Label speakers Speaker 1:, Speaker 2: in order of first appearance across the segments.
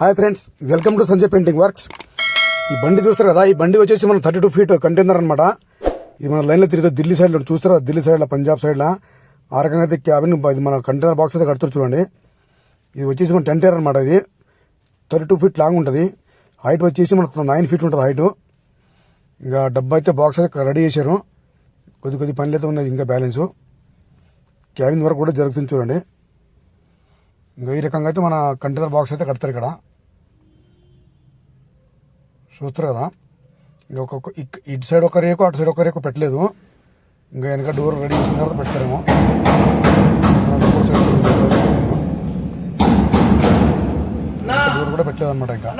Speaker 1: Hi friends welcome to Sanjay painting works. ఈ బండి చూస్తారు కదా ఈ బండి వచ్చేసి మనం థర్టీ టూ ఫీట్ కంటైనర్ అనమాట ఇది మన లైన్లో తిరిగితే ఢిల్లీ సైడ్లో చూస్తారా? ఢిల్లీ సైడ్లో పంజాబ్ సైడ్లో ఆ రకంగా అయితే క్యాబిన్ ఇది మన కంటైనర్ బాక్స్ అయితే కడుతున్నారు చూడండి. ఇది వచ్చేసి మన టెంట్ అనమాట ఇది. థర్టీ టూ ఫీట్ లాంగ్ ఉంటుంది. హైట్ వచ్చేసి మన నైన్ ఫీట్ ఉంటుంది హైట్ ఇంకా డబ్బా అయితే బాక్స్ అయితే రెడీ చేశారు. కొద్ది కొద్ది పనులు అయితే ఉన్నాయి ఇంకా బ్యాలెన్స్ క్యాబిన్ వరకు కూడా జరుగుతుంది చూడండి. ఇంకా ఈ రకంగా అయితే మన కంటైనర్ బాక్స్ అయితే కడతారు ఇక్కడ. చూస్తారు కదా ఇంకా ఒక్కొక్క ఇటు సైడ్ ఒక రేకు అటు సైడ్ ఒక రేకు పెట్టలేదు. ఇంకా వెనక డోర్ రెడీ చేసిన తర్వాత పెడతారేమో. డోర్ కూడా పెట్టలేదు అనమాట ఇంకా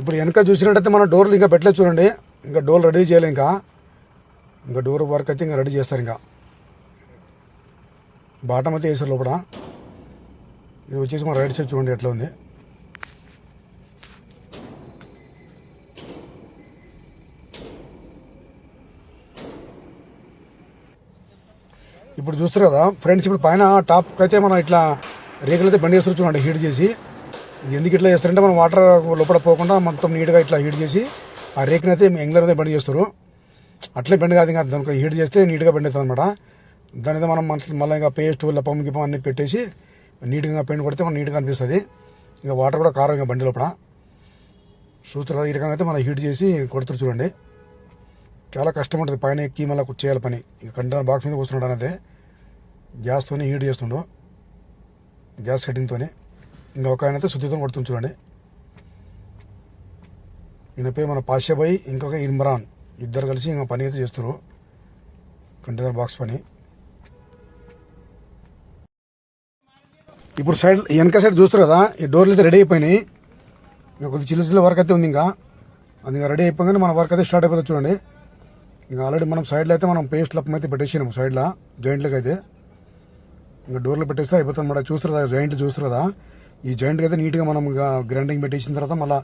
Speaker 1: ఇప్పుడు వెనక చూసినట్టయితే మన డోర్లు ఇంకా పెట్టలేదు చూడండి. ఇంకా డోర్ రెడీ చేయలే ఇంకా. ఇంకా డోర్ వర్క్ అయితే ఇంకా రెడీ చేస్తారు ఇంకా. బాటమ్ అయితే వేసారు లోపల. ఇది వచ్చేసి మన రైట్ సైడ్ చూడండి ఎట్లా ఉంది. ఇప్పుడు చూస్తారు కదా ఫ్రెండ్స్ ఇప్పుడు పైన టాప్ అయితే మనం ఇట్లా రేకులు అయితే బండి చేస్తారు చూడండి హీట్ చేసి. ఇది ఎందుకు ఇట్లా చేస్తారంటే మనం వాటర్ లోపల పోకుండా మొత్తం నీట్గా ఇట్లా హీట్ చేసి ఆ రేకుని అయితే ఎంగ్లర్ అయితే బండి చేస్తారు. అట్లే బండి కాదు ఇంకా దానికి హీట్ చేస్తే నీట్గా బండి అవుతుంది అనమాట దాని మనం మళ్ళీ మళ్ళీ ఇంకా పేస్ట్ లప్పం గిప్పం అన్ని పెట్టేసి నీట్గా పెయింట్ కొడితే మనం నీట్గా అనిపిస్తుంది. ఇంకా వాటర్ కూడా కారం ఇంకా బండి లోపల. చూస్తారు ఈ రకంగా అయితే మనం హీట్ చేసి కొడుతురు చూడండి. చాలా కష్టం ఉంటుంది పైన ఎక్కి మళ్ళీ చేయాలి పని. ఇక కంటైనర్ బాక్స్ మీద కూర్చున్నాడు అనేది గ్యాస్తోనే హీట్ చేస్తుండు. గ్యాస్ సెట్టింగ్తోనే ఇంకా ఒక ఆయన అయితే శుద్ధితో కొడుతుంది చూడండి. ఈయన పేరు మన పాషాబాయి ఇంకొక ఇమ్రాన్. ఇద్దరు కలిసి ఇంకా పని అయితే చేస్తారు కంటైనర్ బాక్స్ పని. ఇప్పుడు సైడ్ వెనక సైడ్ చూస్తారు కదా ఈ డోర్లు అయితే రెడీ అయిపోయినాయి. ఇంకా కొద్ది చిల్లు చిన్న వర్క్ అయితే ఉంది ఇంకా. అది ఇంకా రెడీ అయిపోగానే మన వర్క్ అయితే స్టార్ట్ అయిపోతుంది చూడండి. ఇంకా ఆల్రెడీ మనం సైడ్లో అయితే మనం పేస్ట్ లప్పం అయితే పెట్టేసినాము సైడ్లో జాయింట్లకి అయితే. ఇంకా డోర్లు పెట్టేస్తే అయిపోతుంది అన్నమాట. చూస్తారు కదా జాయింట్లు చూస్తారు కదా. ఈ జాయింట్కి అయితే నీట్గా మనం గ్రైండింగ్ పెట్టేసిన తర్వాత మళ్ళీ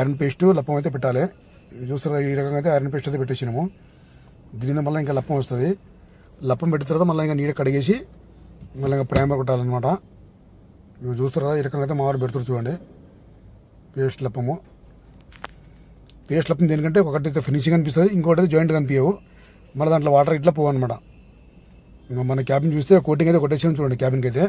Speaker 1: ఐరన్ పేస్ట్ లప్పం అయితే పెట్టాలి. చూస్తారు ఈ రకంగా అయితే ఐరన్ పేస్ట్ అయితే పెట్టేసినాము. దీని మీద మళ్ళీ ఇంకా లప్పం వస్తుంది. లప్పం పెట్టిన తర్వాత మళ్ళీ ఇంకా నీడ కడిగేసి మళ్ళీ ఇంకా ప్రైమర్ కొట్టాలన్నమాట. ఇవి చూస్తారా? ఈ రకంగా అయితే మామిడి పెడుతున్నారు చూడండి. పేస్ట్ లప్పము. పేస్ట్ లప్పం దేనికంటే ఒకటి అయితే ఫినిషింగ్ అనిపిస్తుంది ఇంకోటి అయితే జాయింట్ కనిపించవు మళ్ళీ దాంట్లో వాటర్ ఇట్లా పోవు అనమాట ఇంకా మన క్యాబిన్ చూస్తే కోటింగ్ అయితే కొట్టేసాం చూడండి క్యాబిన్కి అయితే.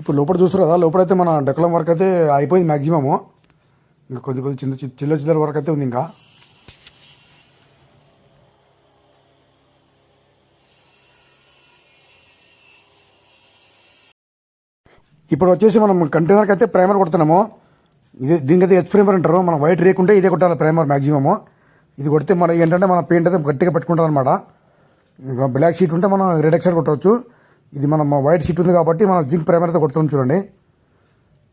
Speaker 1: ఇప్పుడు లోపల చూస్తారు కదా లోపలైతే మన డెకలం వర్క్ అయితే అయిపోయింది మ్యాక్సిమము ఇంకా కొద్ది కొద్ది చిన్న చిల్లర చిల్లర వర్క్ అయితే ఉంది ఇంకా. ఇప్పుడు వచ్చేసి మనం కంటైనర్కి అయితే ప్రైమర్ కొడుతున్నాము. ఇది దీనికైతే హెచ్ ప్రైమర్ అంటారు. మనం వైట్ రేకుంటే ఇదే కొట్టాలి ప్రైమర్ మ్యాక్సిమము ఇది కొడితే మన ఏంటంటే మన పెయింట్ అయితే గట్టిగా పెట్టుకుంటాం అనమాట ఇంకా బ్లాక్ షీట్ ఉంటే మనం రెడ్ ఎక్సర్ కొట్టవచ్చు. ఇది మనం వైట్ షీట్ ఉంది కాబట్టి మనం జింక్ ప్రైమర్ అయితే కొడుతున్నాం చూడండి.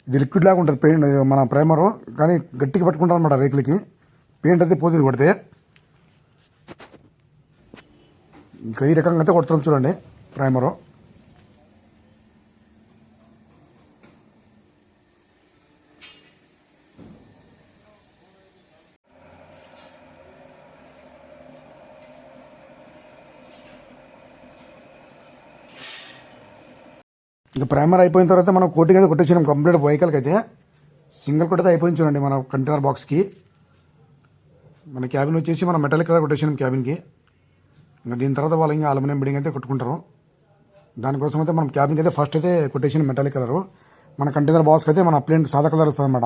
Speaker 1: ఇది లిక్విడ్ లాగా ఉంటుంది పెయింట్ మన ప్రైమరు. కానీ గట్టిగా పెట్టుకుంటాం అనమాట రేకులకి. పెయింట్ అయితే పోతుంది కొడితే. ఇంకా ఈ రకంగా అయితే కొడుతున్నాం చూడండి ప్రైమరు. ఇంకా ప్రైమర్ అయిపోయిన తర్వాత మనం కోటింగ్ అయితే కొట్టేసినాం కంప్లీట్ వెహికల్కి అయితే. సింగిల్ కొట్టయితే అయిపోయింది చూడండి మన కంటైనర్ బాక్స్కి. మన క్యాబిన్ వచ్చేసి మనం మెటాలిక్ కలర్ కొట్టేసినాం క్యాబిన్కి. ఇంకా దీని తర్వాత వాళ్ళు ఇంకా అల్యూమినియం బిడ్డింగ్ అయితే కొట్టుకుంటారు. దానికోసం అయితే మనం క్యాబిన్కి అయితే ఫస్ట్ అయితే కొట్టేసిన మెటాలిక్ కలర్. మన కంటైనర్ బాక్స్కి అయితే మన ప్లేన్ సాదా కలర్ వస్తుంది అనమాట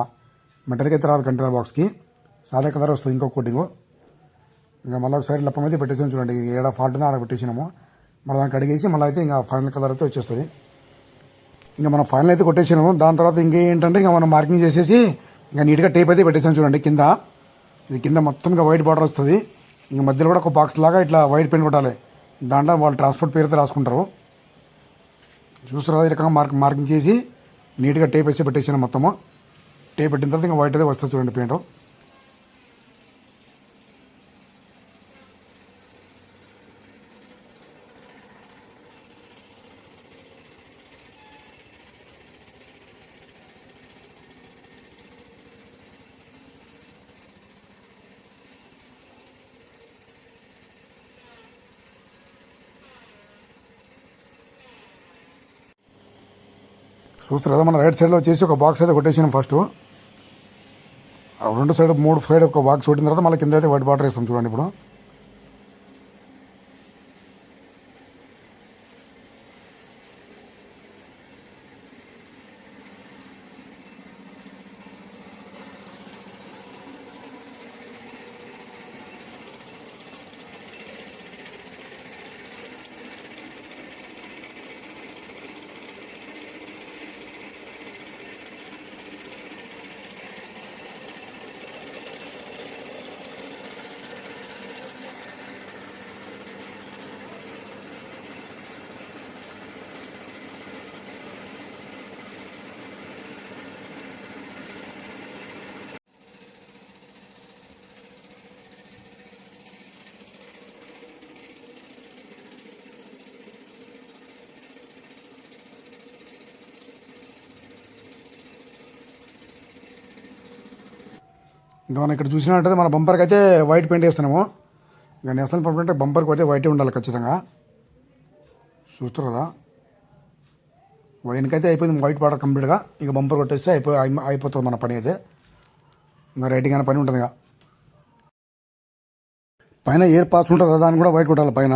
Speaker 1: మెటాలిక్ అయితే రాదు కంటైనర్ బాక్స్కి. సాదా కలర్ వస్తుంది ఇంకో కోటింగ్. ఇంకా మళ్ళీ ఒకసారి లప్పం అయితే పెట్టేసాం చూడండి. ఏడ ఫాల్ట్ ఆడ పెట్టేసినాము మళ్ళీ దానికి అడిగేసి మళ్ళీ అయితే ఇంకా ఫైనల్ కలర్ అయితే వచ్చేస్తుంది. ఇంకా మనం ఫైనల్ అయితే కొట్టేసినాము. దాని తర్వాత ఇంకేంటంటే ఇంకా మనం మార్కింగ్ చేసేసి ఇంకా నీట్గా టేప్ అయితే పెట్టేసాం చూడండి కింద. ఇది కింద మొత్తం ఇంకా వైట్ బార్డర్ వస్తుంది. ఇంకా మధ్యలో కూడా ఒక బాక్స్ లాగా ఇట్లా వైట్ పెయింట్ కొట్టాలి. దాంట్లో వాళ్ళు ట్రాన్స్పోర్ట్ పేరు అయితే రాసుకుంటారు. చూస్తారు ఈ రకంగా మార్క్ మార్కింగ్ చేసి నీట్గా టేప్ వేసి పెట్టేసాను మొత్తము. టేప్ పెట్టిన తర్వాత ఇంకా వైట్ అయితే వస్తుంది చూడండి పెయింట్ చూస్తారు కదా మన రైట్ సైడ్లో వచ్చేసి ఒక బాక్స్ అయితే కొట్టేసినాం ఫస్ట్ ఆ రెండు సైడ్ మూడు సైడ్ ఒక బాక్స్ కొట్టిన తర్వాత మళ్ళీ కింద అయితే వైట్ బాటర్ వేస్తాం చూడండి ఇప్పుడు. ఇంకా మనం ఇక్కడ చూసినట్టయితే మన బంపర్కి అయితే వైట్ పెయింట్ వేస్తున్నాము. ఇంకా నేషనల్ పంప్ అంటే బంపర్కి అయితే వైటే ఉండాలి ఖచ్చితంగా. చూస్తారు కదా వైన్కి అయితే అయిపోయింది వైట్ బార్డర్ కంప్లీట్గా ఇక బంపర్ కొట్టేస్తే అయిపోయి అయిపోతుంది మన పని అయితే. ఇంకా రైటింగ్ అనే పని ఉంటుంది ఇక పైన ఎయిర్ పాస్ ఉంటుంది కదా దాన్ని కూడా వైట్ కొట్టాలి పైన.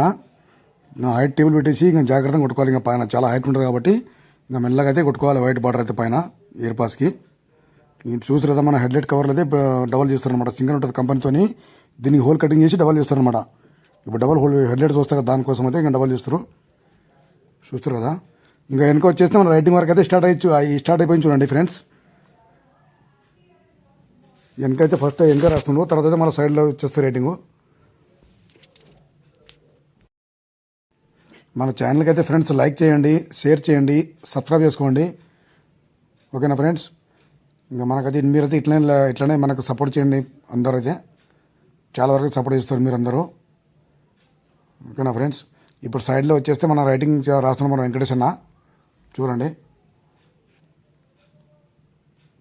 Speaker 1: హైట్ టేబుల్ పెట్టేసి ఇంకా జాగ్రత్తగా కొట్టుకోవాలి ఇంకా పైన. చాలా హైట్ ఉంటుంది కాబట్టి ఇంకా మెల్లగా అయితే కొట్టుకోవాలి వైట్ బార్డర్ అయితే పైన ఎయిర్ పాస్కి చూసారు కదా మన హెడ్లైట్ కవర్లు అయితే డబల్ చేస్తారనమాట సింగల్ ఉంటుంది కంపెనీతోని దీనికి హోల్ కటింగ్ చేసి డబల్ చేస్తారనమాట ఇప్పుడు డబల్ హోల్ హెడ్లైట్స్ వస్తాయి కదా దానికోసం అయితే ఇంకా డబల్ చేస్తారు. చూస్తారు కదా? ఇంకా వెనక వచ్చేస్తే మన రైటింగ్ వర్క్ అయితే స్టార్ట్ అయ్యి స్టార్ట్ అయిపోయింది చూడండి ఫ్రెండ్స్ వెనకైతే ఫస్ట్ వెనక రాస్తుండ్రు తర్వాత అయితే మన సైడ్లో వచ్చేస్తే రైటింగ్ మన ఛానల్కి అయితే ఫ్రెండ్స్ లైక్ చేయండి షేర్ చేయండి సబ్స్క్రైబ్ చేసుకోండి. ఓకేనా ఫ్రెండ్స్ ఇంకా మనకైతే మీరైతే ఇట్లనే ఇట్లనే మనకు సపోర్ట్ చేయండి అందరూ అయితే చాలా వరకు సపోర్ట్ చేస్తారు మీరు అందరూ ఓకేనా ఫ్రెండ్స్ ఇప్పుడు సైడ్లో వచ్చేస్తే మన రైటింగ్ రాస్తున్నాం మన వెంకటేష్ అన్న. చూడండి.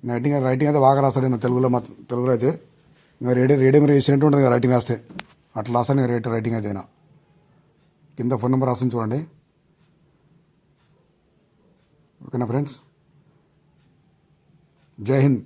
Speaker 1: రైటింగ్ రైటింగ్ అయితే బాగా రాస్తాడు నేను తెలుగులో మాత్రం తెలుగులో అయితే. ఇంకా రేడియో రేడియో మీరు వేసినట్టు ఉంటుంది రైటింగ్ రాస్తే. అట్లా రాస్తాను రేట్ రైటింగ్ అయితే కింద ఫోన్ నెంబర్ రాస్తుంది చూడండి. ఓకేనా ఫ్రెండ్స్ jehan